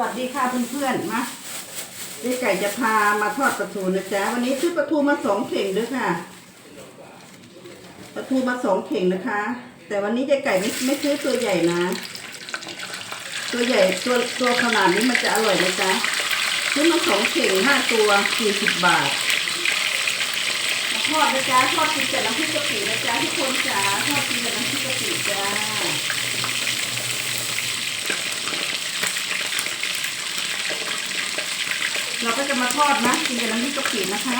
วัสดีค่ะเพื่อนๆมาเจ๊ไก่จะพามาทอดปลาทูนะจ๊ะวันนี้ซื้อปลาทูมาสองเข่งด้วยค่ะปลาทูมาสองเข่งนะคะ แต่วันนี้เจ๊ไก่ไม่ไม่ซื้อตัวใหญ่นะ ตัวใหญ่ตัวตัวขนาดนี้มันจะอร่อยนะจ๊ะซื้อมาสองเข่งห้าตัวสี่สิบบาทมาทอดนะจ๊ะทอดกินกับน้ำพริกกะปินะจ๊ะทุกคนจ๋าทอดกินกับน้ำพริกกะปิจ้า เราก็จะมาทอดนะกินกับน้ำพริกกะปินะคะ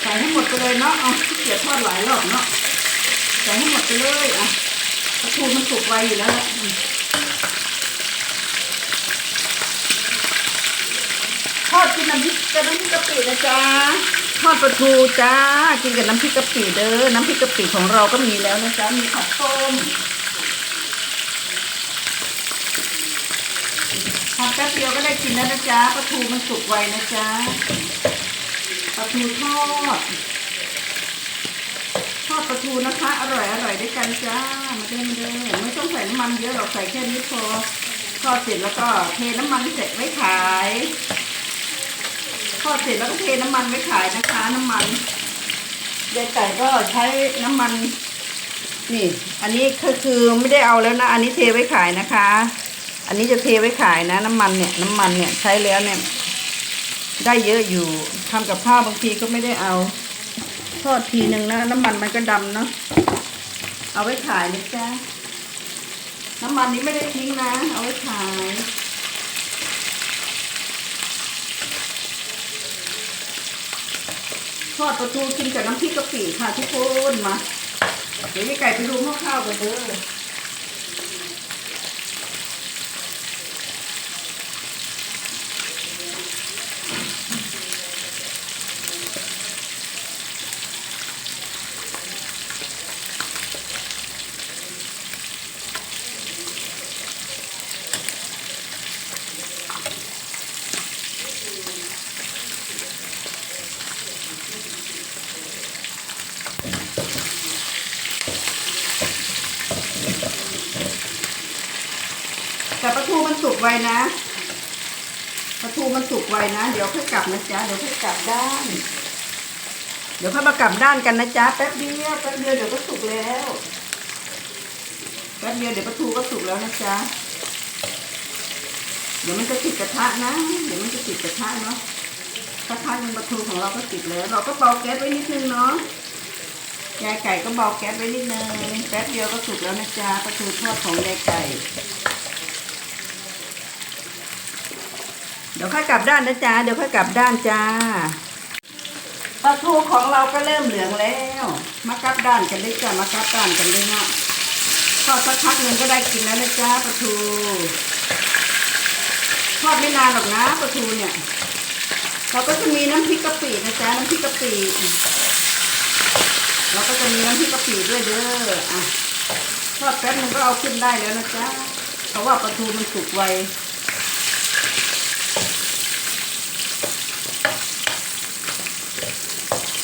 ใส่ให้หมดไปเลยเนาะเอาขี้เกียจทอดหลายรอบเนาะใส่ให้หมดไปเลยอะปลาทูมันสุกไวอยู่แล้วแหละทอดกินน้ำพริกกับน้ำพริกกะปินะจ๊ะทอดปลาทูจ้ากินกับน้ำพริกกะปิเด้อน้ำพริกกะปิของเราก็มีแล้วนะจ๊ะมีผักต้ม ทอดแป๊บเดียวก็ได้กินแล้วนะจ๊ะปลาทูมันสุกไวนะจ๊ะปลาทูทอดทอดปลาทูนะคะ อร่อยอร่อยด้วยกันจ้ามาเด้อมาเด้อไม่ต้องใส่น้ำมันเยอะหรอกใส่แค่นี้พอทอดเสร็จแล้วก็เทน้ำมันเสร็จไว้ขายทอดเสร็จแล้วก็เทน้ำมันไว้ขายนะคะ น้ำมันยายไก่ก็ใช้น้ำมันนี่ อันนี้ก็คือไม่ได้เอาแล้วนะ อันนี้เทไว้ขายนะคะ อันนี้จะเทไว้ขายนะ น้ำมันเนี่ยน้ำมันเนี่ยใช้แล้วเนี่ย ได้เยอะอยู่ทำกับข้าวบางทีก็ไม่ได้เอา ทอดทีหนึ่งนะ น้ำมันมันก็ดำเนาะเอาไว้ขายนะจ๊ะน้ำมันนี้ไม่ได้ทิ้งนะ เอาไว้ขายทอดปลาทูกินกับน้ำพริกกะปิค่ะทุกคนมา เดี๋ยวพี่ไก่ไปดูหม้อข้าวกันเด้อ แต่ปลาทูมันสุกไวนะปลาทูมันสุกไวนะ เดี๋ยวค่อยกลับนะจ๊ะเดี๋ยวค่อยกลับด้าน เดี๋ยวค่อยมากลับด้านกันนะจ๊ะแป๊บเดียวแป๊บเดียวเดี๋ยวก็สุกแล้วแป๊บเดียวเดี๋ยวปลาทูก็สุกแล้วนะจ๊ะเดี๋ยวมันจะติดกระทะนะ เดี๋ยวมันจะติดกระทะเนาะกระทะหนึงปลาทูของเราก็ติดแล้ว เราก็เบาแก๊สไว้นิดนึงเนาะยายไก่ก็เบาแก๊สไว้นิดนึงแป๊บเดียวก็สุกแล้วนะจ๊ะปลาทูทอดของยายไก่ ดี๋ยวค่อยกลับด้านนะจ๊ะเดี๋ยวค่อยกลับด้านจ้าปลาทูของเราก็เริ่มเหลืองแล้ว มากลับด้านกันเลยจ้ะมากลับด้านกันเลยเนาะทอดสักพักหนึ่งก็ได้กินแล้วนะจ๊ะปลาทูทอดไม่นานหรอกนะปลาทูเนี่ยเราก็จะมีน้ำพริกกะปินะจ๊ะน้ำพริกกะปิเราก็จะมีน้ำพริกกะปิด้วยเด้ออะทอดแป๊บนึงก็เอาขึ้นได้แล้วนะจ๊ะเพราะว่าปลาทูมันสุกไว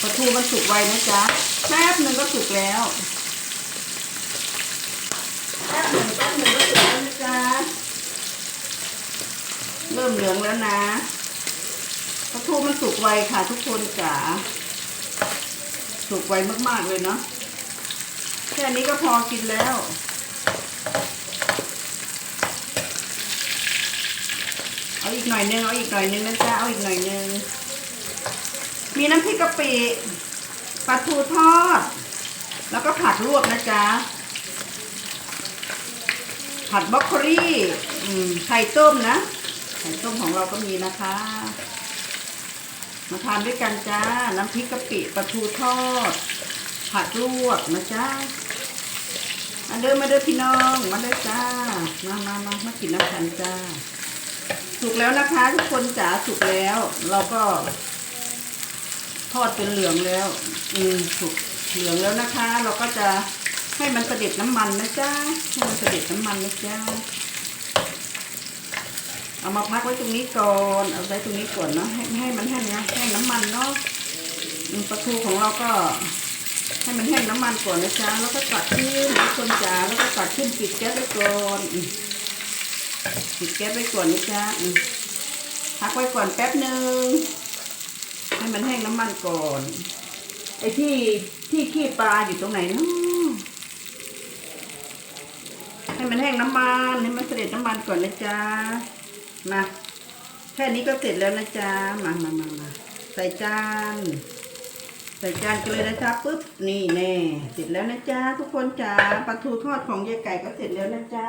ปลา ทูมันสุกไวนะจ๊ะแป๊บหนึ่งก็สุกแล้วแป๊บหนึ่งแป๊บหนึ่งก็สุกแล้วนะจ๊ะเริ่มเหลืองแล้วนะปลาทูมันสุกไวค่ะทุกคนจ๋าสุกไวมากๆเลยเนาะแค่นี้ก็พอกินแล้วเอาอีกหน่อยนึงเอาอีกหน่อยนึงนะจ๊ะเอาอีกหน่อยนึง มีน้ำพริกกะปิปลาทูทอด แล้วก็ผักลวกนะจ๊ะ ผัดบรอกโคลีอืมไข่ต้มนะ ไข่ต้มของเราก็มีนะคะ มาทานด้วยกันจ้า น้ำพริกกะปิปลาทูทอด ผัดลวกนะจ๊ะมาเด้อมาเด้อพี่น้องมาเด้อจ้า มามามามากินน้ำกันจ้า สุกแล้วนะคะทุกคนจ๋าสุกแล้ว เราก็ อดเป็นเหลืองแล้ว อืมสุกเหลืองแล้วนะคะ เราก็จะให้มันเสด็จน้ำมันนะจ๊ะให้มันเสด็จน้ำมันนะจ๊ะเอามาพักไว้ตรงนี้ก่อนเอาไว้ตรงนี้ก่อนเนาะให้ให้มันแห้งนะแห้งน้ำมันเนาะปลาทูของเราก็ ให้มันแห้งน้ำมันก่อนนะจ๊ะแล้วก็ตักขึ้นนะคนจ๋าแล้วก็ตักขึ้นปิดแก๊สไว้ก่อนปิดแก๊สไว้ก่อนนะจ๊ะพักไว้ก่อนแป๊บหนึ่ง ให้มันแห้งน้ำมันก่อน ไอ้ที่ที่ขี้ปลาอยู่ตรงไหนนะให้มันแห้งน้ำมันให้มันเสด็จน้ำมันก่อนนะจ๊ะมาแค่นี้ก็เสร็จแล้วนะจ๊ะมามามามาใส่จานใส่จานกันเลยนะจ๊ะปุ๊บนี่แน่เสร็จแล้วนะจ๊ะทุกคนจ๋าปลาทูทอดของยายไก่ก็เสร็จแล้วนะจ๊ะ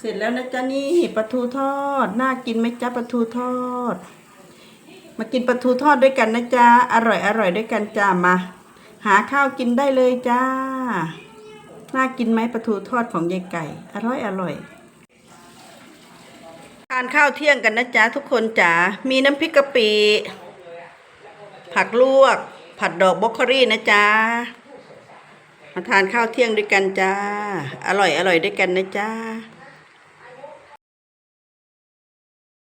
เสร็จแล้วนะจ๊ะนี่ปลาทูทอดน่ากินไหมจ๊ะปลาทูทอด มากินปลาทูทอดด้วยกันนะจ๊ะ อร่อยอร่อยด้วยกันจ้ามา หาข้าวกินได้เลยจ้า น่ากินไหมปลาทูทอดของยายไก่ อร่อยอร่อยทานข้าวเที่ยงกันนะจ๊ะทุกคนจ๋า มีน้ำพริกกะปิ ผักลวก ผัดดอกบรอกโคลี่นะจ๊ะ มาทานข้าวเที่ยงด้วยกันจ้า อร่อยอร่อยด้วยกันนะจ๊ะ